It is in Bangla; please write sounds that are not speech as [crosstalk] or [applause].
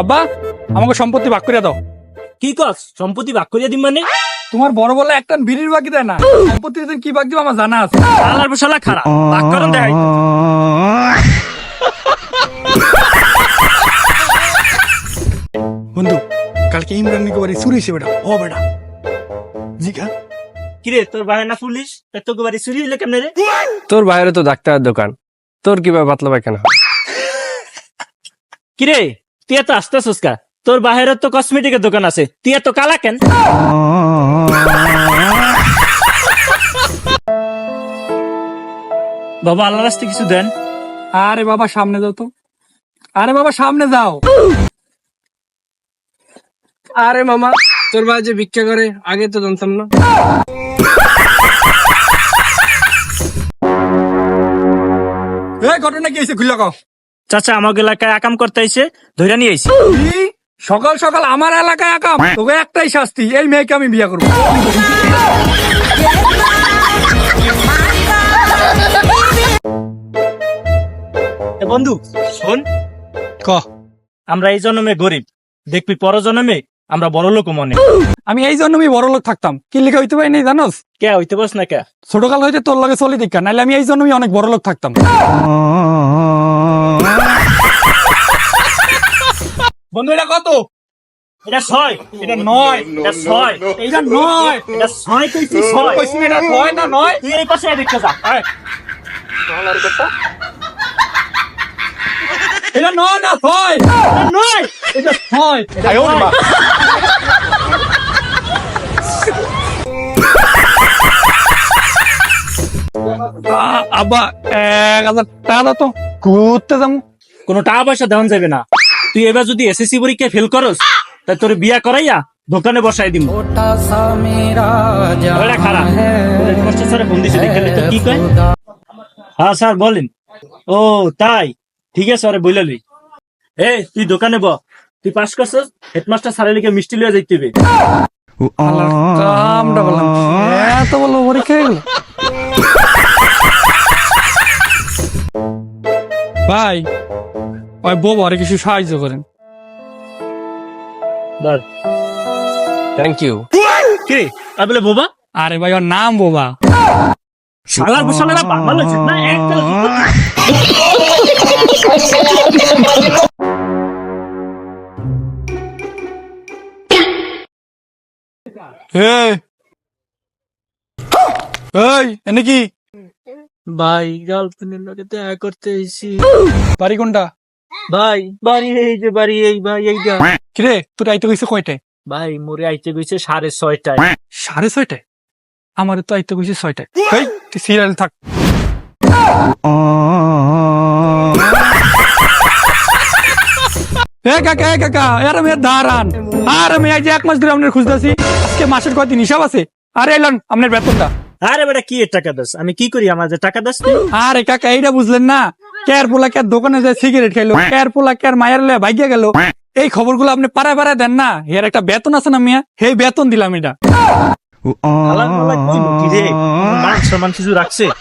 আব্বা আমাকে সম্পত্তি ভাগ করে দাও। কি কস? সম্পত্তি ভাগ করিয়া দিম মানে? তোমার বড় বলে একটা বিড়ির বাকি দেয় না। সম্পত্তি দিন কি বাকি দিব আমার জানা আছে। শালার বসালা খারাপ ভাগ করন দেখাই বন্ধু কালকে ইমরান নাকি বাড়ি চুরি হয়েছে বেটা। ও বেটা। জিগা কিরে তোর ভাই না পুলিশ তা তোকে বাড়ি চুরি হইলে কেমনে রে? তোর বাইরে তো ডাক্তারের দোকান। তোর কীভাবে পাতলা পায়খানা? কিরে তুই এত আস্তে সুস্কা তোর বাহিরের তো কসমেটিকের দোকান আছে। তুই এত কালা কেন? বাবা আল্লাহ রাস্তে কিছু দেন? আরে বাবা সামনে যাও তো। আরে বাবা সামনে যাও আরে মামা তোর ভাই যে ভিক্ষা করে আগে তো জানতাম না। এ ঘটনা কি হয়েছে খুলে কও? চাচা আমাকে এলাকায় আকাম করতে আইছে ধইরা নিয়ে আইছি। সকাল সকাল আমার এলাকায় একাম তোকে একটাই শাস্তি এই মেয়েকে আমি বিয়ে করব। বন্ধু শোন। ক? আমরা এই জন্মে গরিব। দেখবি পর জন্মে আমরা বড় লোক মনে। আমি এই জন্যই বড় লোক থাকতাম। কি লিখে হইতে পারি নাই জানোস? কে হইতে বস না কে? ছোটকাল হইতে তোর লগে চলি দীক্ষা নাহলে আমি এই জন্যই অনেক বড় লোক থাকতাম। বন্ধু এটা কত? এটা ছয়। এটা নয় এটা ছয়। এটা নয় এটা ছয় কইছি ছয়। কইছি এটা নয় না নয়? তুই এই পাশে দেখতে যা। এটা নয় না ছয়? এটা নয় এটা ছয়। আব্বা এক হাজার টাকা তো। ঘুরতে যাব। কোনো টাকা পয়সা দেওয়া যাবে না। তুই এবার যদি এসএসসি পরীক্ষায় ফেল করস তা তোর বিয়া করাইয়া দোকানে বসাই দিব ওটা খারাপ। মাস্টার স্যার ফোন দিছে দেখে তো কি কয়? হ্যাঁ স্যার বলেন। ও তাই। ঠিক আছে আরে বইলা লই। এ তুই দোকানে ব। তুই পাস করছস হেডমাস্টার স্যারের লিখে মিষ্টি লিয়ে যাইতে হবে কামটা বললাম। এত বলব পরীক্ষা গেল ভাই ওই বউ আরে কিছু সাহায্য করেন। থ্যাংক ইউ কি আর বলে বোবা? আরে ভাই ওর নাম বোবা। শালার বসালারা বাংলা না একটা এই এই এনে কি? ভাই গার্লফ্রেন্ডের লগে দেখা করতে এসেছি বাড়ি কোনটা? ভাই বাড়ি এই যে বাড়ি এই ভাই এইটা কিরে তোর আইতে কইছে কয়টায়? ভাই মোরে আইতে গেছে সাড়ে ছয়টায়। সাড়ে ছয়টায়? আমার তো আইতে কইছে ছয়টায়। এই তুই সিরিয়াল থাক। [laughs] এ কাকা এ কাকা এর মেয়ে দাঁড়ান আর আমি আজ এক মাস ধরে আপনার খুঁজতেছি। আজকে মাসের কয়দিন হিসাব আছে? আরে এলেন আপনার বেতনটা। আরে বেটা কি টাকা দাস? আমি কি করি? আমার যে টাকা দাস আরে কাকা এইটা বুঝলেন না। কেয়ার পোলা কেয়ার দোকানে যায় সিগারেট খাইলো কেয়ার পোলা কেয়ার মায়ের লয়ে ভাগিয়া গেল। এই খবরগুলো আপনি পাড়ায় পাড়ায় দেন না এর একটা বেতন আছে না মিয়া? সেই বেতন দিলাম এটা। মান সম্মান কিছু রাখছে? [laughs]